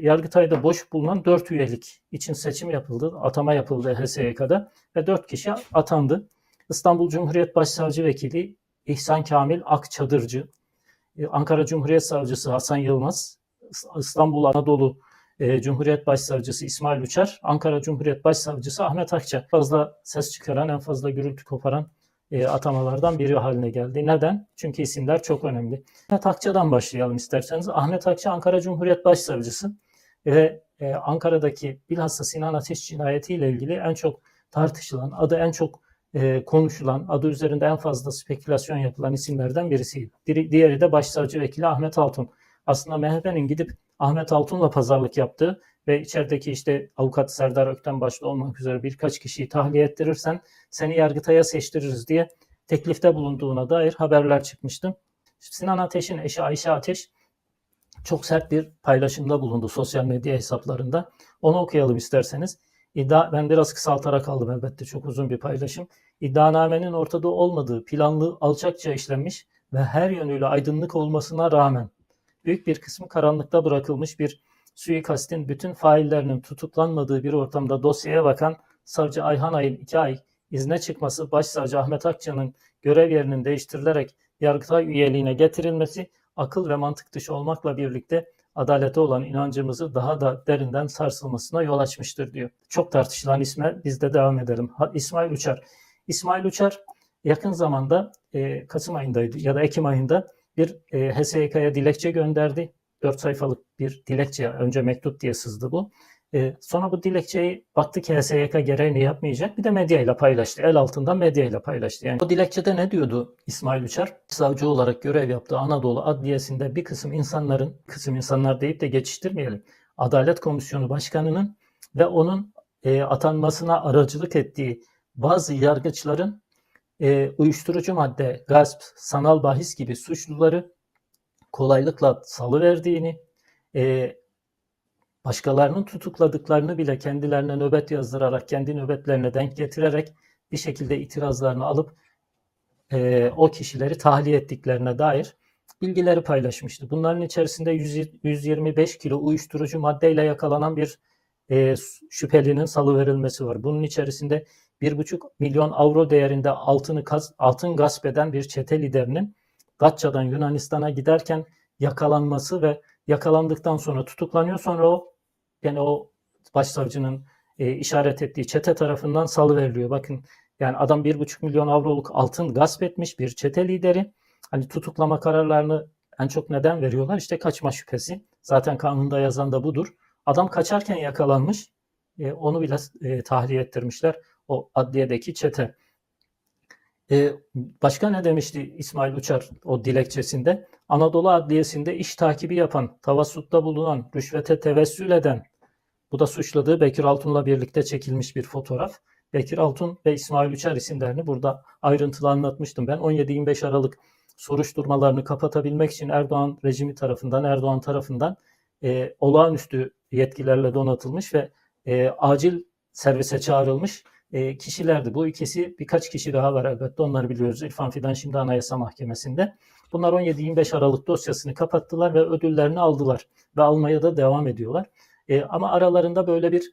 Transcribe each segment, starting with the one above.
Yargıtay'da boş bulunan 4 üyelik için seçim yapıldı. Atama yapıldı HSYK'da ve 4 kişi atandı. İstanbul Cumhuriyet Başsavcı Vekili İhsan Kamil Akçadırcı, e, Ankara Cumhuriyet Savcısı Hasan Yılmaz, İstanbul Anadolu e, Cumhuriyet Başsavcısı İsmail Uçar, Ankara Cumhuriyet Başsavcısı Ahmet Akça. Fazla ses çıkaran, en fazla gürültü koparan e, atamalardan biri haline geldi. Neden? Çünkü isimler çok önemli. Ahmet Akça'dan başlayalım isterseniz. Ahmet Akça Ankara Cumhuriyet Başsavcısı ve e, Ankara'daki bilhassa Sinan Ateş cinayetiyle ilgili en çok tartışılan, adı en çok e, konuşulan, adı üzerinde en fazla spekülasyon yapılan isimlerden birisiydi. Diri- Diğeri de Başsavcı Vekili Ahmet Altun. Aslında MHP'nin gidip Ahmet Altun'la pazarlık yaptığı ve içerideki işte avukat Serdar Ökten başta olmak üzere birkaç kişiyi tahliye ettirirsen seni Yargıtay'a seçtiririz diye teklifte bulunduğuna dair haberler çıkmıştı. Sinan Ateş'in eşi Ayşe Ateş çok sert bir paylaşımda bulundu sosyal medya hesaplarında. Onu okuyalım isterseniz. İddia, ben biraz kısaltarak aldım elbette çok uzun bir paylaşım. İddianamenin ortada olmadığı planlı alçakça işlenmiş ve her yönüyle aydınlık olmasına rağmen büyük bir kısmı karanlıkta bırakılmış bir suikastin bütün faillerinin tutuklanmadığı bir ortamda dosyaya bakan savcı Ayhan Ay'ın iki ay izne çıkması, başsavcı Ahmet Akça'nın görev yerinin değiştirilerek Yargıtay üyeliğine getirilmesi akıl ve mantık dışı olmakla birlikte adalete olan inancımızı daha da derinden sarsılmasına yol açmıştır diyor. Çok tartışılan isme biz de devam edelim. İsmail Uçar. İsmail Uçar yakın zamanda e, Kasım ayındaydı ya da Ekim ayında bir e, HSYK'ya dilekçe gönderdi. 4 sayfalık bir dilekçe, önce mektup diye sızdı bu. E, sonra bu dilekçeyi baktı ki HSYK gereğini yapmayacak. Bir de medyayla paylaştı. El altından medyayla paylaştı. Yani o dilekçede ne diyordu İsmail Uçar? Savcı olarak görev yaptığı Anadolu Adliyesi'nde bir kısım insanların, kısım insanlar deyip de geçiştirmeyelim. Adalet Komisyonu Başkanı'nın ve onun e, atanmasına aracılık ettiği bazı yargıçların e, uyuşturucu madde, gasp, sanal bahis gibi suçluları kolaylıkla salıverdiğini, e, başkalarının tutukladıklarını bile kendilerine nöbet yazdırarak, kendi nöbetlerine denk getirerek bir şekilde itirazlarını alıp e, o kişileri tahliye ettiklerine dair bilgileri paylaşmıştı. Bunların içerisinde 100 125 kilo uyuşturucu maddeyle yakalanan bir e, şüphelinin salıverilmesi var. Bunun içerisinde 1,5 milyon avro değerinde altını altın gasp eden bir çete liderinin Datça'dan Yunanistan'a giderken yakalanması ve yakalandıktan sonra tutuklanıyor. Sonra o yani o başsavcının e, işaret ettiği çete tarafından salıveriliyor. Bakın yani adam 1,5 milyon avroluk altın gasp etmiş bir çete lideri. Hani tutuklama kararlarını en çok neden veriyorlar? İşte kaçma şüphesi. Zaten kanunda yazan da budur. Adam kaçarken yakalanmış. E, onu bile e, tahliye ettirmişler. O adliyedeki çete. E, başka ne demişti İsmail Uçar o dilekçesinde? Anadolu Adliyesi'nde iş takibi yapan, tavassutta bulunan, rüşvete tevessül eden, bu da suçladığı Bekir Altun'la birlikte çekilmiş bir fotoğraf. Bekir Altun ve İsmail Uçar isimlerini burada ayrıntılı anlatmıştım. Ben 17-25 Aralık soruşturmalarını kapatabilmek için Erdoğan rejimi tarafından, Erdoğan tarafından e, olağanüstü yetkilerle donatılmış ve e, acil servise çağrılmış e, kişilerdi. Bu ikisi birkaç kişi daha var elbette onları biliyoruz. İrfan Fidan şimdi Anayasa Mahkemesi'nde. Bunlar 17-25 Aralık dosyasını kapattılar ve ödüllerini aldılar ve almaya da devam ediyorlar. E, ama aralarında böyle bir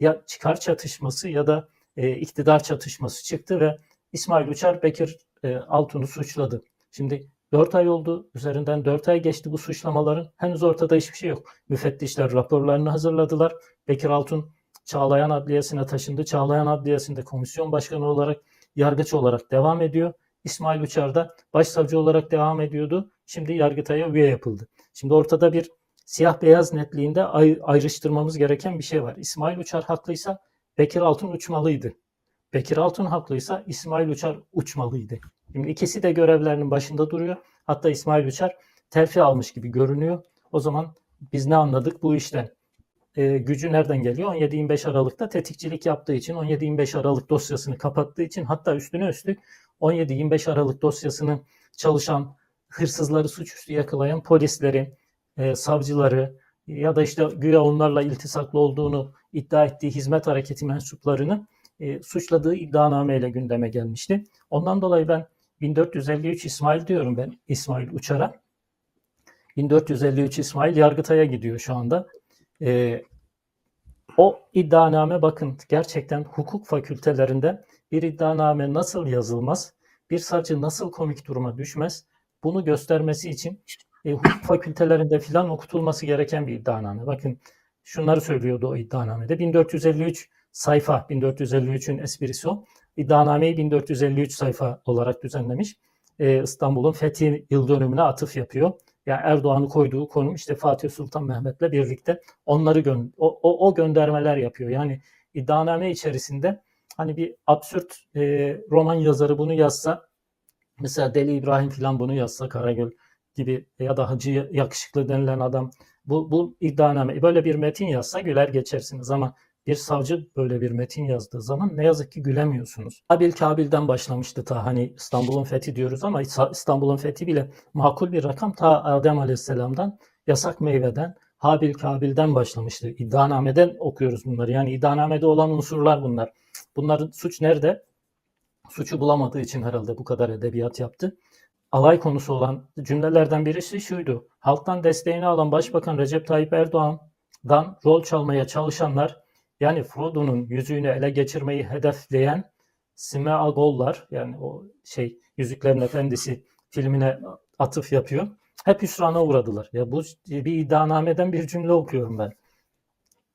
ya çıkar çatışması ya da e, iktidar çatışması çıktı ve İsmail Uçar Bekir e, Altun'u suçladı. Şimdi 4 ay oldu. Üzerinden 4 ay geçti bu suçlamaların. Henüz ortada hiçbir şey yok. Müfettişler raporlarını hazırladılar. Bekir Altun Çağlayan Adliyesi'ne taşındı. Çağlayan Adliyesi'nde komisyon başkanı olarak, yargıç olarak devam ediyor. İsmail Uçar da başsavcı olarak devam ediyordu. Şimdi Yargıtay'a üye yapıldı. Şimdi ortada bir siyah beyaz netliğinde ay- ayrıştırmamız gereken bir şey var. İsmail Uçar haklıysa Bekir Altun uçmalıydı. Bekir Altun haklıysa İsmail Uçar uçmalıydı. Şimdi ikisi de görevlerinin başında duruyor. Hatta İsmail Uçar terfi almış gibi görünüyor. O zaman biz ne anladık bu işten? Ee, gücü nereden geliyor? 17-25 Aralık'ta tetikçilik yaptığı için, 17-25 Aralık dosyasını kapattığı için hatta üstüne üstlük 17-25 Aralık dosyasını çalışan, hırsızları suçüstü yakalayan polisleri, e, savcıları ya da işte güya onlarla iltisaklı olduğunu iddia ettiği hizmet hareketi mensuplarını e, suçladığı iddianameyle gündeme gelmişti. Ondan dolayı ben 1453 İsmail diyorum ben İsmail Uçar'a. 1453 İsmail Yargıtay'a gidiyor şu anda. E, o iddianame bakın gerçekten hukuk fakültelerinde bir iddianame nasıl yazılmaz, bir savcı nasıl komik duruma düşmez bunu göstermesi için e, hukuk fakültelerinde filan okutulması gereken bir iddianame. Bakın şunları söylüyordu o iddianamede. 1453 sayfa, 1453'ün esprisi o. İddianameyi 1453 sayfa olarak düzenlemiş. E, İstanbul'un fethi yıl dönümüne atıf yapıyor. Yani Erdoğan'ı koyduğu konum işte Fatih Sultan Mehmet'le birlikte onları gö- o, o, o göndermeler yapıyor. Yani iddianame içerisinde hani bir absürt e, roman yazarı bunu yazsa mesela Deli İbrahim falan bunu yazsa Karagöl gibi ya da Hacı Yakışıklı denilen adam bu, bu iddianame böyle bir metin yazsa güler geçersiniz ama bir savcı böyle bir metin yazdığı zaman ne yazık ki gülemiyorsunuz. Kabil Kabil'den başlamıştı ta hani İstanbul'un fethi diyoruz ama İstanbul'un fethi bile makul bir rakam ta Adem Aleyhisselam'dan yasak meyveden Habil Kabil'den başlamıştı. İddianameden okuyoruz bunları. Yani iddianamede olan unsurlar bunlar. Bunların suç nerede? Suçu bulamadığı için herhalde bu kadar edebiyat yaptı. Alay konusu olan cümlelerden birisi şuydu. Halktan desteğini alan Başbakan Recep Tayyip Erdoğan'dan rol çalmaya çalışanlar yani Frodo'nun yüzüğünü ele geçirmeyi hedefleyen Smeagollar yani o şey Yüzüklerin Efendisi filmine atıf yapıyor. Hep hüsrana uğradılar. Ya bu bir iddianameden bir cümle okuyorum ben.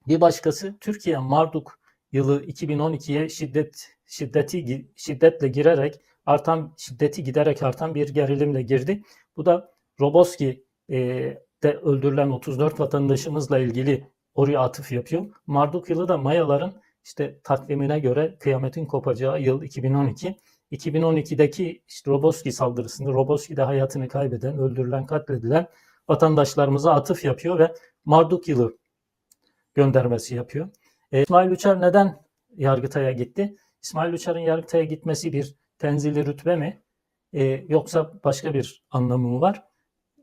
Bir başkası Türkiye Marduk yılı 2012'ye şiddet şiddeti şiddetle girerek artan şiddeti giderek artan bir gerilimle girdi. Bu da Roboski e, de öldürülen 34 vatandaşımızla ilgili oraya atıf yapıyor. Marduk yılı da Mayaların işte takvimine göre kıyametin kopacağı yıl 2012. 2012'deki işte Roboski saldırısında Roboski'de hayatını kaybeden, öldürülen, katledilen vatandaşlarımıza atıf yapıyor ve Marduk yılı göndermesi yapıyor. İsmail Uçar neden Yargıtay'a gitti? İsmail Uçar'ın Yargıtay'a gitmesi bir tenzili rütbe mi? E, yoksa başka bir anlamı mı var?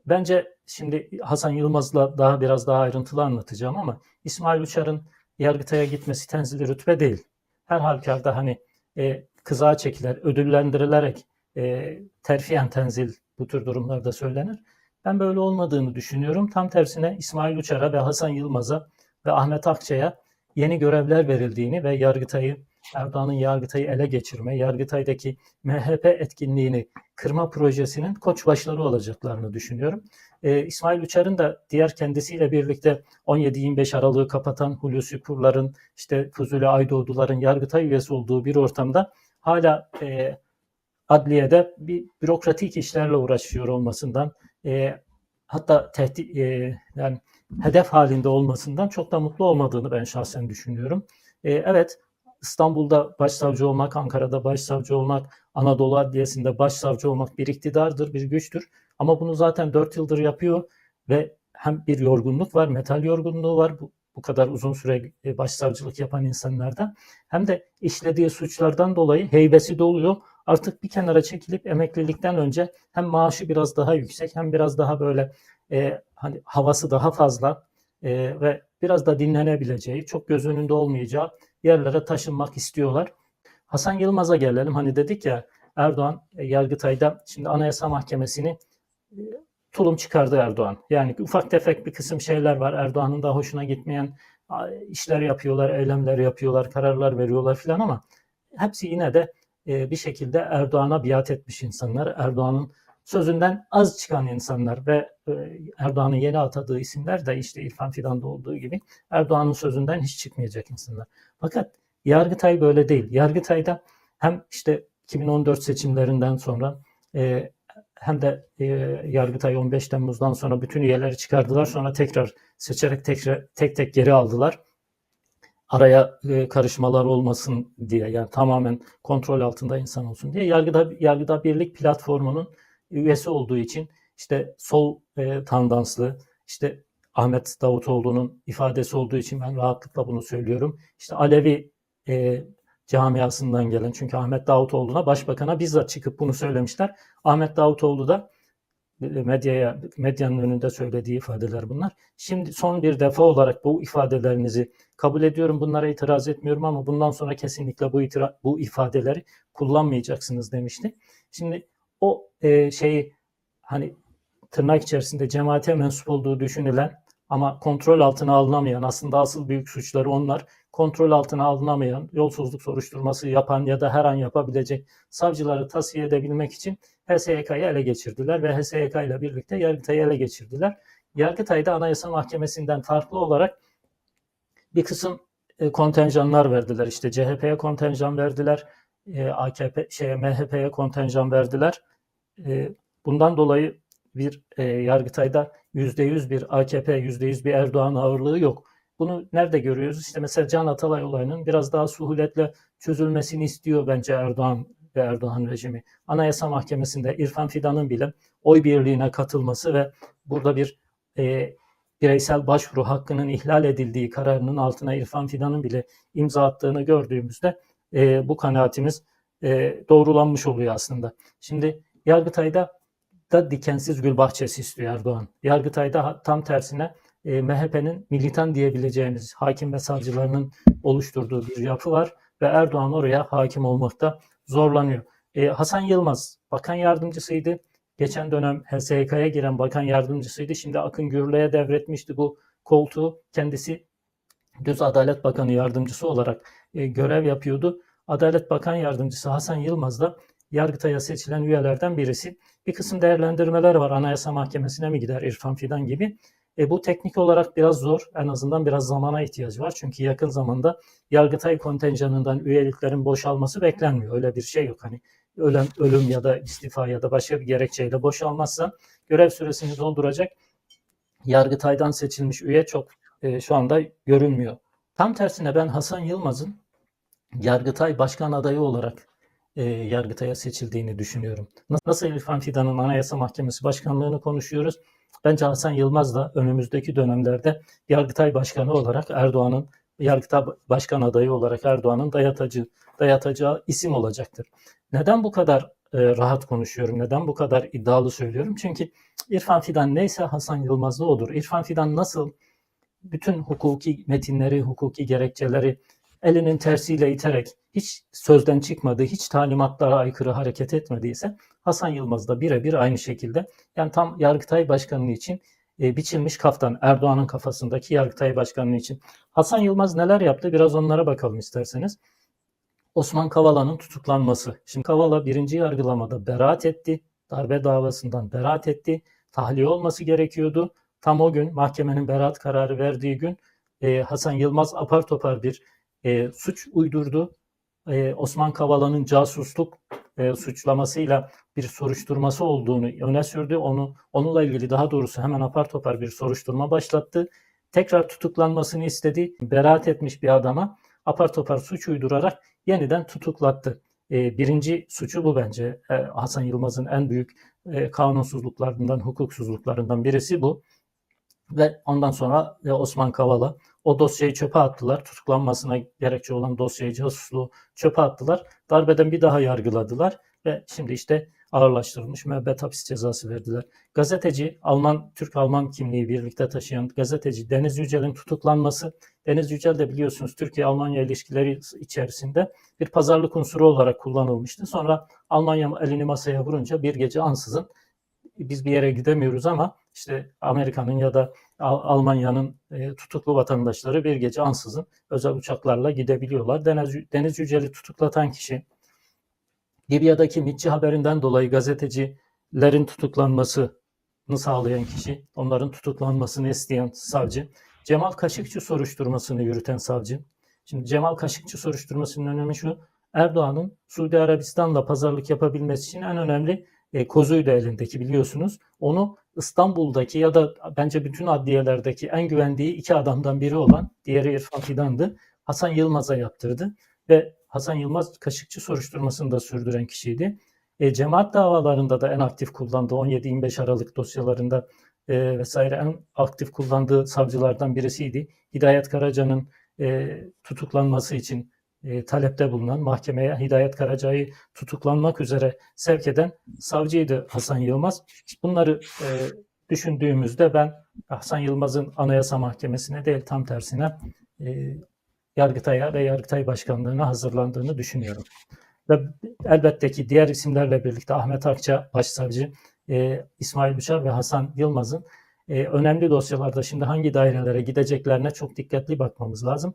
Bence şimdi Hasan Yılmaz'la daha biraz daha ayrıntılı anlatacağım ama İsmail Uçar'ın Yargıtay'a gitmesi tenzili rütbe değil. Her halükarda hani e, kızağa çekiler, ödüllendirilerek e, terfiyen tenzil bu tür durumlarda söylenir. Ben böyle olmadığını düşünüyorum. Tam tersine İsmail Uçar'a ve Hasan Yılmaz'a ve Ahmet Akçay'a yeni görevler verildiğini ve Yargıtay'ı Erdoğan'ın Yargıtay'ı ele geçirme, Yargıtay'daki MHP etkinliğini kırma projesinin koçbaşları olacaklarını düşünüyorum. Ee, İsmail Uçar'ın da diğer kendisiyle birlikte 17-25 Aralık'ı kapatan Hulusi Kurlar'ın, işte Fuzuli Aydoğdular'ın Yargıtay üyesi olduğu bir ortamda hala e, adliyede bir bürokratik işlerle uğraşıyor olmasından, e, hatta tehdit, e, yani hedef halinde olmasından çok da mutlu olmadığını ben şahsen düşünüyorum. E, evet, İstanbul'da başsavcı olmak, Ankara'da başsavcı olmak, Anadolu Adliyesi'nde başsavcı olmak bir iktidardır, bir güçtür. Ama bunu zaten 4 yıldır yapıyor ve hem bir yorgunluk var, metal yorgunluğu var bu, bu kadar uzun süre e, başsavcılık yapan insanlarda. Hem de işlediği suçlardan dolayı heybesi doluyor. Artık bir kenara çekilip emeklilikten önce hem maaşı biraz daha yüksek hem biraz daha böyle e, hani havası daha fazla e, ve biraz da dinlenebileceği, çok göz önünde olmayacağı yerlere taşınmak istiyorlar. Hasan Yılmaz'a gelelim. Hani dedik ya Erdoğan e, Yargıtay'da şimdi Anayasa Mahkemesi'ni e, tulum çıkardı Erdoğan. Yani ufak tefek bir kısım şeyler var. Erdoğan'ın da hoşuna gitmeyen işler yapıyorlar, eylemler yapıyorlar, kararlar veriyorlar filan ama hepsi yine de e, bir şekilde Erdoğan'a biat etmiş insanlar. Erdoğan'ın sözünden az çıkan insanlar ve Erdoğan'ın yeni atadığı isimler de işte İrfan Fidan'da olduğu gibi Erdoğan'ın sözünden hiç çıkmayacak insanlar. Fakat Yargıtay böyle değil. Yargıtay'da hem işte 2014 seçimlerinden sonra e, hem de e, Yargıtay 15 Temmuz'dan sonra bütün üyeleri çıkardılar. Sonra tekrar seçerek tekrar, tek tek geri aldılar. Araya e, karışmalar olmasın diye yani tamamen kontrol altında insan olsun diye. Yargıda, Yargıda Birlik platformunun üyesi olduğu için işte sol e, tandanslı, işte Ahmet Davutoğlu'nun ifadesi olduğu için ben rahatlıkla bunu söylüyorum. İşte Alevi e, camiasından gelen çünkü Ahmet Davutoğlu'na başbakana bizzat çıkıp bunu söylemişler. Ahmet Davutoğlu da e, medyaya medyanın önünde söylediği ifadeler bunlar. Şimdi son bir defa olarak bu ifadelerinizi kabul ediyorum. Bunlara itiraz etmiyorum ama bundan sonra kesinlikle bu itira, bu ifadeleri kullanmayacaksınız demişti. Şimdi o e, şeyi hani tırnak içerisinde cemaate mensup olduğu düşünülen ama kontrol altına alınamayan aslında asıl büyük suçları onlar kontrol altına alınamayan yolsuzluk soruşturması yapan ya da her an yapabilecek savcıları tasfiye edebilmek için HSYK'yı ele geçirdiler ve HSYK ile birlikte Yargıtay'ı ele geçirdiler. Yargıtay'da Anayasa Mahkemesi'nden farklı olarak bir kısım e, kontenjanlar verdiler. İşte CHP'ye kontenjan verdiler, e, AKP, şeye, MHP'ye kontenjan verdiler. E, bundan dolayı bir e, Yargıtay'da %100 bir AKP, %100 bir Erdoğan ağırlığı yok. Bunu nerede görüyoruz? İşte mesela Can Atalay olayının biraz daha suhuletle çözülmesini istiyor bence Erdoğan ve Erdoğan rejimi. Anayasa Mahkemesi'nde İrfan Fidan'ın bile oy birliğine katılması ve burada bir e, bireysel başvuru hakkının ihlal edildiği kararının altına İrfan Fidan'ın bile imza attığını gördüğümüzde e, bu kanaatimiz e, doğrulanmış oluyor aslında. Şimdi Yargıtay'da da dikensiz gül bahçesi istiyor Erdoğan. Yargıtay'da tam tersine e, MHP'nin militan diyebileceğimiz hakim ve savcılarının oluşturduğu bir yapı var ve Erdoğan oraya hakim olmakta zorlanıyor. E, Hasan Yılmaz bakan yardımcısıydı. Geçen dönem HSYK'ya giren bakan yardımcısıydı. Şimdi Akın Gürlü'ye devretmişti bu koltuğu. Kendisi Düz Adalet Bakanı yardımcısı olarak e, görev yapıyordu. Adalet Bakan Yardımcısı Hasan Yılmaz da Yargıtay'a seçilen üyelerden birisi. Bir kısım değerlendirmeler var. Anayasa Mahkemesi'ne mi gider İrfan Fidan gibi. E, bu teknik olarak biraz zor. En azından biraz zamana ihtiyacı var. Çünkü yakın zamanda Yargıtay kontenjanından üyeliklerin boşalması beklenmiyor. Öyle bir şey yok. Hani ölüm, ölüm ya da istifa ya da başka bir gerekçeyle boşalmazsa görev süresini dolduracak Yargıtay'dan seçilmiş üye çok e, şu anda görünmüyor. Tam tersine ben Hasan Yılmaz'ın Yargıtay Başkan adayı olarak e, Yargıtay'a seçildiğini düşünüyorum. Nasıl İrfan Fidan'ın Anayasa Mahkemesi Başkanlığını konuşuyoruz. Bence Hasan Yılmaz da önümüzdeki dönemlerde Yargıtay Başkanı olarak Erdoğan'ın Yargıtay Başkan adayı olarak Erdoğan'ın dayatacı, dayatacağı isim olacaktır. Neden bu kadar e, rahat konuşuyorum? Neden bu kadar iddialı söylüyorum? Çünkü İrfan Fidan neyse Hasan Yılmaz da odur. İrfan Fidan nasıl bütün hukuki metinleri, hukuki gerekçeleri elinin tersiyle iterek hiç sözden çıkmadı, hiç talimatlara aykırı hareket etmediyse Hasan Yılmaz da birebir aynı şekilde yani tam Yargıtay Başkanlığı için e, biçilmiş kaftan Erdoğan'ın kafasındaki Yargıtay Başkanlığı için. Hasan Yılmaz neler yaptı? Biraz onlara bakalım isterseniz. Osman Kavala'nın tutuklanması. Şimdi Kavala birinci yargılamada beraat etti. Darbe davasından beraat etti. Tahliye olması gerekiyordu. Tam o gün mahkemenin beraat kararı verdiği gün e, Hasan Yılmaz apar topar bir e, suç uydurdu. E, Osman Kavala'nın casusluk e, suçlamasıyla bir soruşturması olduğunu öne sürdü. Onu onunla ilgili daha doğrusu hemen apar topar bir soruşturma başlattı. Tekrar tutuklanmasını istedi. Beraat etmiş bir adama apar topar suç uydurarak yeniden tutuklattı. E, birinci suçu bu bence. E, Hasan Yılmaz'ın en büyük e, kanunsuzluklarından, hukuksuzluklarından birisi bu. Ve ondan sonra e, Osman Kavala o dosyayı çöpe attılar. Tutuklanmasına gerekçe olan dosyayı casusluğu çöpe attılar. Darbeden bir daha yargıladılar ve şimdi işte ağırlaştırılmış müebbet hapis cezası verdiler. Gazeteci, Alman, Türk-Alman kimliği birlikte taşıyan gazeteci Deniz Yücel'in tutuklanması. Deniz Yücel de biliyorsunuz Türkiye-Almanya ilişkileri içerisinde bir pazarlık unsuru olarak kullanılmıştı. Sonra Almanya elini masaya vurunca bir gece ansızın biz bir yere gidemiyoruz ama işte Amerika'nın ya da Almanya'nın e, tutuklu vatandaşları bir gece ansızın özel uçaklarla gidebiliyorlar. Deniz, Deniz Yücel'i tutuklatan kişi Libya'daki MİTçi haberinden dolayı gazetecilerin tutuklanmasını sağlayan kişi, onların tutuklanmasını isteyen savcı, Cemal Kaşıkçı soruşturmasını yürüten savcı. Şimdi Cemal Kaşıkçı soruşturmasının önemi şu, Erdoğan'ın Suudi Arabistan'la pazarlık yapabilmesi için en önemli e, kozuydu elindeki biliyorsunuz. Onu İstanbul'daki ya da bence bütün adliyelerdeki en güvendiği iki adamdan biri olan, diğeri İrfan Fidan'dı. Hasan Yılmaz'a yaptırdı ve Hasan Yılmaz Kaşıkçı soruşturmasını da sürdüren kişiydi. E, cemaat davalarında da en aktif kullandığı 17-25 Aralık dosyalarında e, vesaire en aktif kullandığı savcılardan birisiydi. Hidayet Karaca'nın e, tutuklanması için e, talepte bulunan mahkemeye Hidayet Karaca'yı tutuklanmak üzere sevk eden savcıydı Hasan Yılmaz. Bunları e, düşündüğümüzde ben Hasan Yılmaz'ın Anayasa Mahkemesi'ne değil tam tersine e, Yargıtay'a ve Yargıtay Başkanlığı'na hazırlandığını düşünüyorum. Ve elbette ki diğer isimlerle birlikte Ahmet Akça Başsavcı, e, İsmail Büşar ve Hasan Yılmaz'ın e, önemli dosyalarda şimdi hangi dairelere gideceklerine çok dikkatli bakmamız lazım.